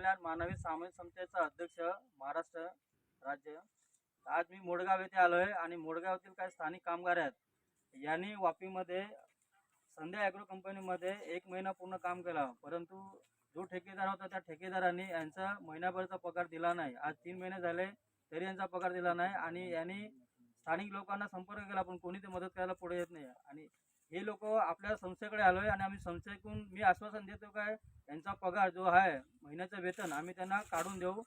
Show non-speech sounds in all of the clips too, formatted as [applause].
कल्याण मानवी सामाजिक संस्थेचा अध्यक्ष महाराष्ट्र राज्य. आज मी मोडगाव येथे आलो आहे आणि मोडगावातील काही स्थानिक कामगार आहेत. यांनी वापीमध्ये संध्या ॲग्रो कंपनीमध्ये एक महिना पूर्ण काम केला. परंतु जो ठेकेदार होता त्या ठेकेदाराने यांचा महिनाभरचा पगार दिला नाही. आज तीन महिने झाले तरी यांचा पगार दिला नाही आणि यांनी स्थानिक लोकांना संपर्क केला पण कोणी ते मदत करायला पुढे येत नाही. आणि हे लोक आपल्या संस्थेकडे आलोय आणि आम्ही संस्थेकडून मी आश्वासन देतो काय यांचा पगार जो आहे महिन्याचं वेतन आम्ही त्यांना काढून देऊ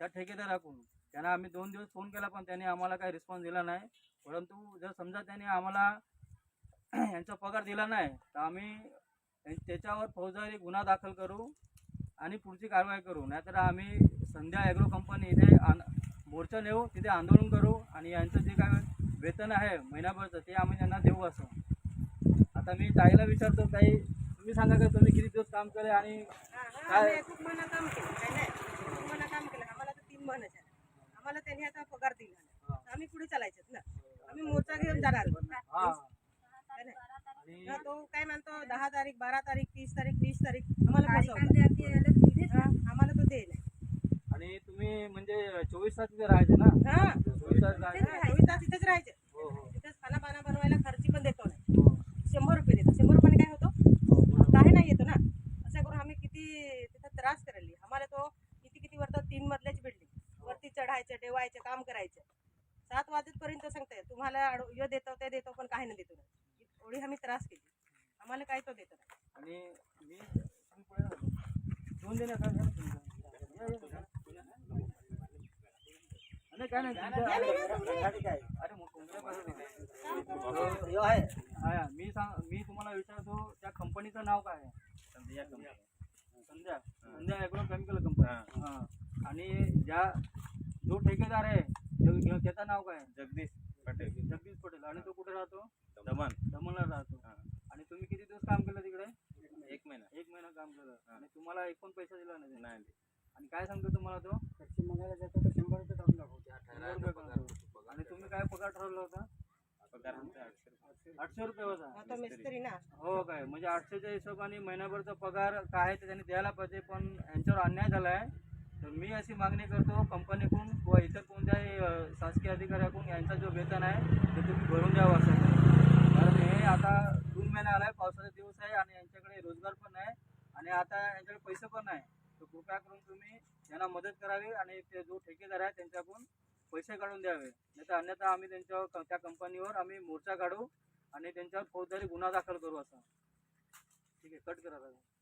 त्या ठेकेदाराकडून त्यांना आम्ही दोन दिवस फोन केला पण त्यांनी आम्हाला काही रिस्पॉन्स दिला नाही. परंतु जर समजा त्यांनी आम्हाला [clears throat] यांचा पगार दिला नाही तर आम्ही त्याच्यावर फौजदारी गुन्हा दाखल करू आणि पुढची कारवाई करू. नाहीतर आम्ही संध्या ॲग्रो कंपनी इथे आन मोर्चा नेऊ तिथे आंदोलन करू आणि यांचं जे काय वेतन आहे महिनाभरचं ते आम्ही त्यांना देऊ असं. आता मी ताईला विचारतो ताई तुम्ही सांगा का तुम्ही किती दिवस काम केले आणि काय? खूप महिना काम केलं काय नाही? खूप महिना काम केलं. आम्हाला तर तीन महिने झाले. आम्हाला त्यांनी आता पगार दिला. हा. आम्ही पुढे चालायचेत ना. आम्ही मोर्चा घेऊन जाणार हा. काय नाही? आणि ना तो काय म्हणतो दहा तारीख बारा तारीख तीस तारीख वीस तारीख. आम्हाला फसवलं. हा, आम्हाला तो दे नाही. आणि तुम्ही म्हणजे चोवीस तास तिथे राहायचे ना? हा. चोवीस तास राहायचे. चोवीस तास तिथेच राहायचे. हो हो. तिथेच खाना पाना बनवायला खर्ची पण देतो नाही हो. शंभर रुपये देतो शंभर रुपयाने काय होतो काही नाही येतो ना असं करून आम्ही किती तिथं त्रास करायली. आम्हाला तो किती किती वरतं तीन मजल्याची बिल्डिंग वरती चढायचं डेवायचं काम करायचं. सात वाजेपर्यंत सांगताय तुम्हाला ह्यो देतो ते देतो पण काही नाही देतो. नाही एवढी आम्ही त्रास केली. आम्हाला काय तो देतो आणि मी. दोन दिन. या, या, या. काय? नाही. यो हा, मी सांग मी तुम्हाला विचारतो त्या कंपनीचं नाव काय आहे? Sandhya. Sandhya agro chemical company हा. आणि ज्या जो ठेकेदार आहे जो- जो- त्याचं नाव काय? आहे? जगदीश पटेल. जगदीश पटेल. आणि तो कुठे राहतो? दमन दमणला राहतो. हा. आणि तुम्ही किती दिवस काम केलं तिकडे? एक महिना. एक महिना काम केलं. आणि तुम्हाला एक पण पैसा दिला नाही? नाही आणि काय सांगतो तुम्हाला तो? पश्चिम बंगालला जातो तर शंभर रुपये टाकून दाखवते शंभर रुपये काम आणि तुम्ही काय पगार ठरवला होता? पगार आमचा आठशे रुपये. आठशे रुपये होता हा, तो मिस्त्री ना. हो काय? म्हणजे आठशेच्या हिशोबाने महिनाभरचा पगार काय आहे ते त्यांनी द्यायला पाहिजे पण यांच्यावर अन्याय झाला आहे तर मी अशी मागणी करतो कंपनीकडून किंवा इतर कोणत्याही शासकीय अधिकाऱ्याकडून यांचा जो वेतन आहे ते तुम्ही भरून द्यावं असं कारण हे आता जून महिना आला आहे पावसाचा दिवस आहे आणि यांच्याकडे रोजगार पण आहे आणि आता यांच्याकडे पैसे पण आहे तर कृपया करून तुम्ही यांना मदत करावी आणि ते जो ठेकेदार आहे त्यांच्याकडून पैसे काढून द्यावे. नाही तर अन्यथा आम्ही त्यांच्यावर त्या कंपनीवर आम्ही मोर्चा काढू आणि त्यांच्यावर फौजदारी गुन्हा दाखल करू असं. ठीक आहे कट करा दादा.